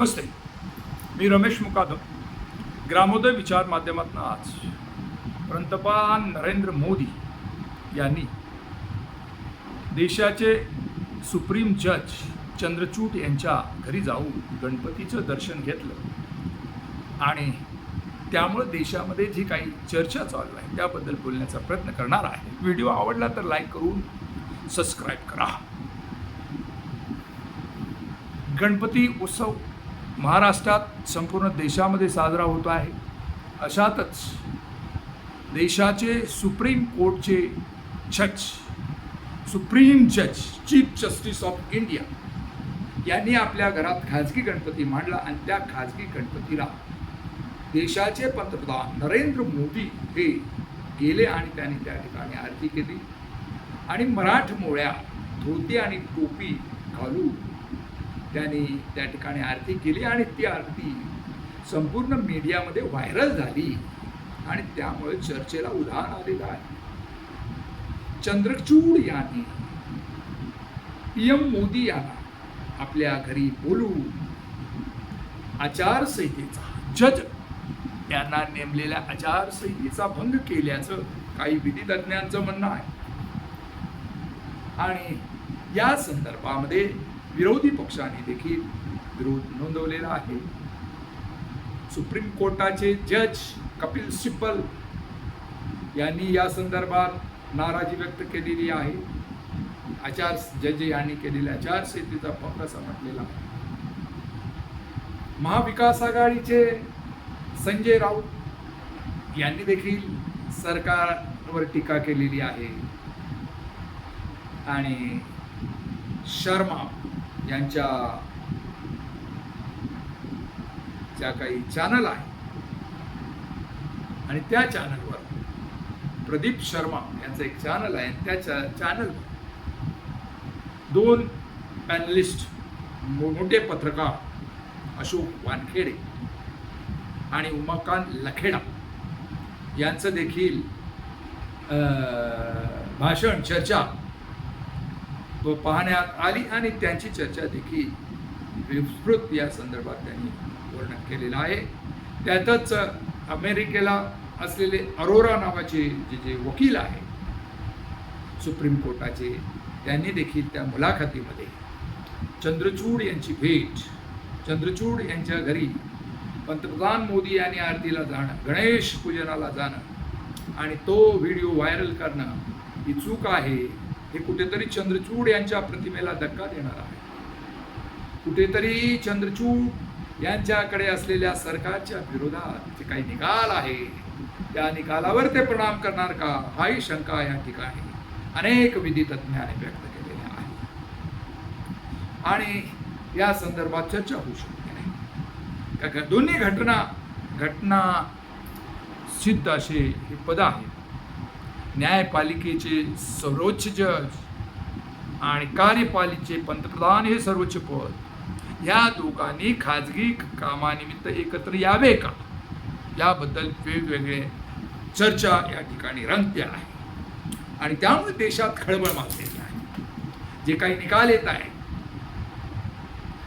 नमस्ते. मी रमेश मुकादम. ग्रामोदय विचार माध्यमातून आज पंतप्रधान नरेंद्र मोदी यांनी देशाचे सुप्रीम जज चंद्रचूड यांच्या घरी जाऊन गणपतीचं दर्शन घेतलं. आणि त्यामुळे देशामध्ये जी काही चर्चा चालू आहे त्याबद्दल बोलण्याचा प्रयत्न करणार आहे. व्हिडिओ आवडला तर लाईक करून सबस्क्राईब करा. गणपती उत्सव महाराष्ट्रात संपूर्ण देशामध्ये साजरा होतो आहे. अशातच देशाचे सुप्रीम कोर्टचे जज सुप्रीम जज चीफ जस्टिस ऑफ इंडिया यांनी आपल्या घरात खाजगी गणपती मांडला आणि त्या खाजगी गणपतीला देशाचे पंतप्रधान नरेंद्र मोदी हे गेले आणि त्यांनी त्या ठिकाणी आरती केली. आणि मराठमोळ्या धोती आणि टोपी घालून त्यांनी त्या ठिकाणी आरती केली आणि ती आरती संपूर्ण मीडियामध्ये व्हायरल झाली. आणि त्यामुळे चर्चेला उधाण आलेलं आहे. चंद्रचूड यांनी पी एम मोदी यांना आपल्या घरी बोलून आचारसंहितेचा जज यांना नेमलेल्या आचारसंहितेचा भंग केल्याचं काही विधी म्हणणं आहे. आणि या संदर्भामध्ये विरोधी पक्षाने देखील विरोध नोंदवलेला आहे. सुप्रीम कोर्टाचे जज कपिल सिब्बल यांनी या संदर्भात नाराजी व्यक्त केलेली आहे. आचार जज यांनी केलेल्या आचारसंहितेचा भंग म्हटलेला आहे. महाविकास आघाडीचे संजय राऊत यांनी देखील सरकारवर टीका केलेली आहे. आणि शर्मा यांच्या ज्या काही चॅनल आहे. आणि त्या चॅनलवर प्रदीप शर्मा यांचं एक चॅनल आहे. त्या चॅनलवर दोन पॅनलिस्ट मोठे पत्रकार अशोक वानखेडे आणि उमाकांत लखेडा यांचं देखील अं, भाषण चर्चा व पाहण्यात आली आणि त्यांची चर्चा देखील विस्तृत या संदर्भात त्यांनी वर्णन केलेलं आहे. त्यातच अमेरिकेला असलेले अरोरा नावाचे जे जे वकील आहे सुप्रीम कोर्टाचे त्यांनी देखील त्या मुलाखतीमध्ये चंद्रचूड यांची भेट चंद्रचूड यांच्या घरी पंतप्रधान मोदी यांनी आरतीला जाणं गणेश पूजनाला जाणं आणि तो व्हिडिओ व्हायरल करणं ही चूक आहे. हे कुठेतरी चंद्रचूड यांच्या प्रतिमेला धक्का देणार आहे. कुठेतरी चंद्रचूड यांच्याकडे असलेल्या सरकारच्या विरोधात जे काही निकाल आहे त्या निकालावर ते परिणाम करणार का? हाही शंका या ठिकाणी अनेक विधी तज्ञाने व्यक्त केलेल्या आहे आणि या संदर्भात चर्चा होऊ शकते नाही. दोन्ही घटना घटना सिद्ध असे हे पद आहेत. न्यायपालिकेचे सर्वोच्च जज आणि कार्यपालिकेचे पंतप्रधान हे सर्वोच्च पद. या दोघांनी खाजगी कामानिमित्त एकत्र यावे का? याबद्दल वेगवेगळे चर्चा या ठिकाणी रंगते आहे. आणि त्यामुळे देशात खळबळ माजलेली आहे. जे काही निकाल येत आहे.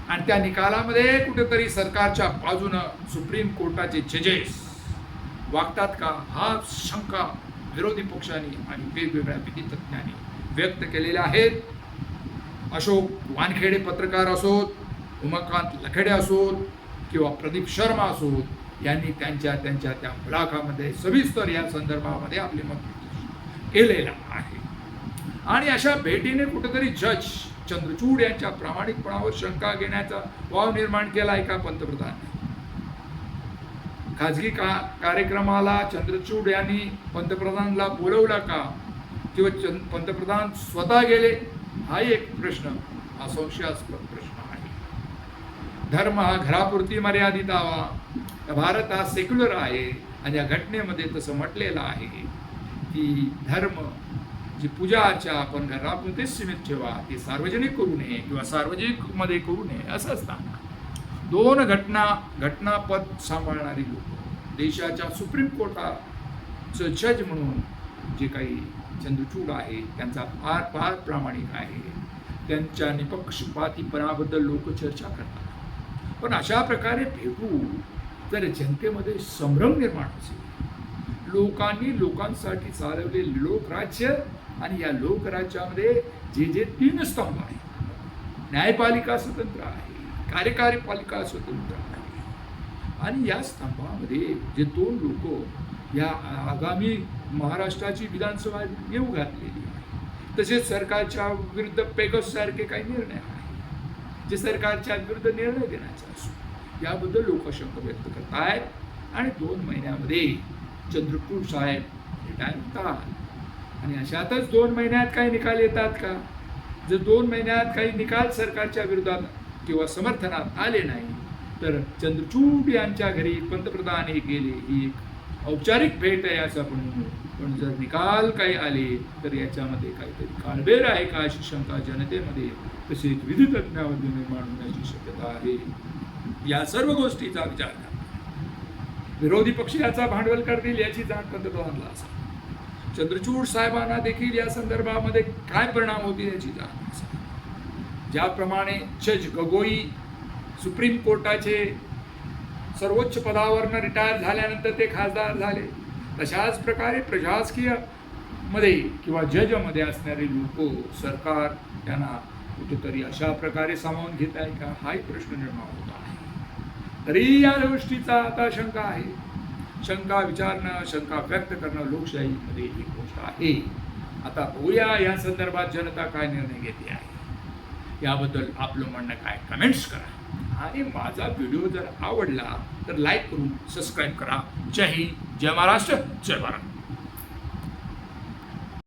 आणि त्या निकालामध्ये कुठेतरी सरकारच्या बाजूनं सुप्रीम कोर्टाचे जजेस वागतात का? हा शंका विरोधी पक्षांनी आणि वेगवेगळ्या विधितज्ञांनी व्यक्त केलेल्या आहेत. अशोक वानखेडे पत्रकार असोत उमाकांत लखेडे असोत किंवा प्रदीप शर्मा असोत यांनी त्यांच्या त्यांच्या त्या मुलाखामध्ये सविस्तर या संदर्भामध्ये आपले मत केलेलं आहे. आणि अशा भेटीने कुठेतरी जज चंद्रचूड यांच्या प्रामाणिकपणावर शंका घेण्याचा वाव निर्माण केला आहे का पंतप्रधान खाजगी का कार्यक्रमाला चंद्रचूड यांनी पंतप्रधानला बोलवलं का? किंवा चंद पंतप्रधान स्वतः गेले? हाही एक प्रश्न हा संशयास्पद प्रश्न आहे. धर्म हा घरापुरती मर्यादित हवा भारत हा सेक्युलर आहे आणि या घटनेमध्ये तसं म्हटलेलं आहे की धर्म जी पूजा अर्चा आपण घरापुरतीच सीमित ठेवा ती सार्वजनिक करू नये किंवा सार्वजनिकमध्ये करू नये असं असताना दोन घटना घटनापद सांभाळणारी लोक. देशाच्या सुप्रीम कोर्टाचं जज म्हणून जे काही चंद्रचूड आहे त्यांचा फार फार प्रामाणिक आहे. त्यांच्या निपक्षपातीपणाबद्दल लोक चर्चा करतात. पण अशा प्रकारे भेटू तर जनतेमध्ये संभ्रम निर्माण असेल लोकांनी लोकांसाठी चालवले लोकराज्य आणि या लोकराज्यामध्ये जे जे तीन स्तंभ आहेत. न्यायपालिका स्वतंत्र आहे. कार्यकारी पालिका स्वतंत्र आणि या स्तंभामध्ये जे दोन लोक या आगामी महाराष्ट्राची विधानसभा येऊ घातलेली आहे. तसेच सरकारच्या विरुद्ध पेगस सारखे काही निर्णय आहेत. जे सरकारच्या विरुद्ध निर्णय देण्याचा असो. याबद्दल लोक शंका व्यक्त करत आहेत आणि दोन महिन्यामध्ये चंद्रपूर साहेब रिटायर होतात आणि अशातच दोन महिन्यात काही निकाल येतात का? जर दोन महिन्यात काही निकाल सरकारच्या विरोधात किंवा समर्थनात आले नाही तर चंद्रचूड यांच्या घरी पंतप्रधान हे गेले. ही एक औपचारिक भेट आहे असं आपण म्हणू. पण जर निकाल काही आले तर याच्यामध्ये काहीतरी काळबेर आहे का अशी शंका जनतेमध्ये? तसेच विधितज्ञामध्ये निर्माण होण्याची शक्यता आहे. या सर्व गोष्टीचा विचार करा. विरोधी पक्ष याचा भांडवल करतील याची जाण पंतप्रधानला असा चंद्रचूड साहेबांना देखील या संदर्भामध्ये काय परिणाम होतील याची जाण असा ज्याप्रमाणे जज गगोई सुप्रीम कोर्टाचे सर्वोच्च पदावरनं रिटायर झाल्यानंतर ते खासदार झाले. तशाच प्रकारे प्रशासकीयमध्ये किंवा जजमध्ये असणारे लोक सरकार त्यांना कुठेतरी अशा प्रकारे सामावून घेत आहे का? हाही प्रश्न निर्माण होत आहे. तरी या गोष्टीचा आता शंका आहे. शंका विचारणं शंका व्यक्त करणं लोकशाहीमध्ये एक गोष्ट आहे. आता बघूया या संदर्भात जनता काय निर्णय घेते आहे? याबद्दल आपलं म्हणणं काय? कमेंट्स करा. आणि माझा व्हिडिओ जर आवडला तर लाईक करून सबस्क्राईब करा. जय हिंद जय महाराष्ट्र जय भारत.